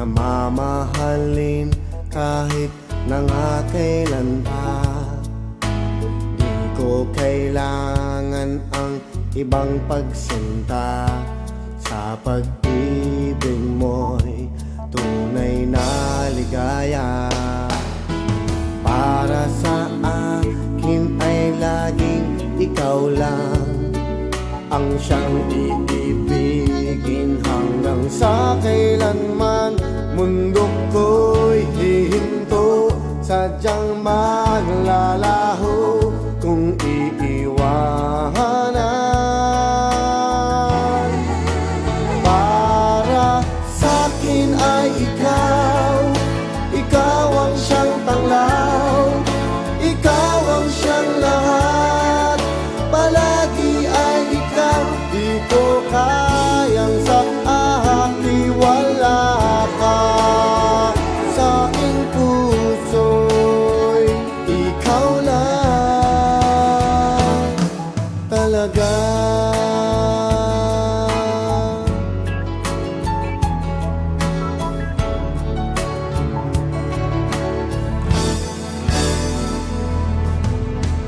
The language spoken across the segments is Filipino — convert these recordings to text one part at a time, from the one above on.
Namamahalin kahit nangakailan pa. Di ko kailangan ang ibang pagsinta. Sa pag-ibig mo'y tunay na ligaya. Para sa akin ay laging ikaw lang Ang siyang iibigin hanggang sa kailanman Mundo ko'y hihinto. Sadyang maglalaho Talaga.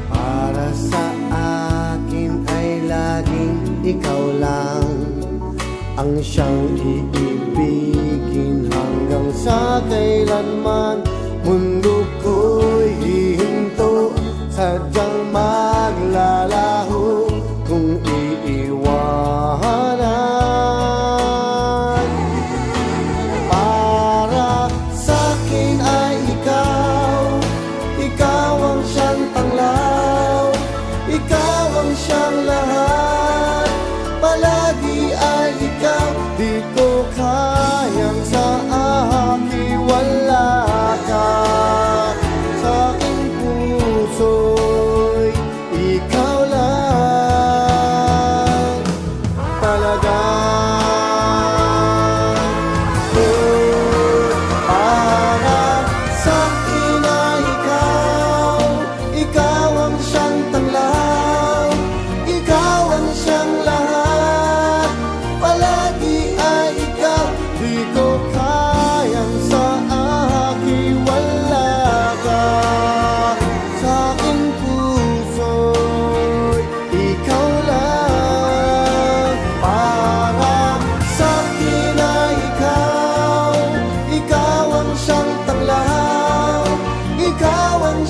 Para sa akin ay laging ikaw lang Ang siyang iibigin. Hanggang sa kailanman e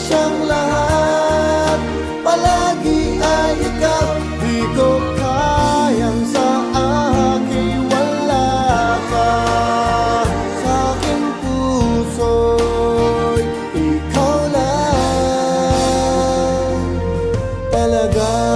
siyang lahat. Palagi ay ikaw Di ko kayang sa aking wala ka. Sa aking puso Ikaw lang. Talaga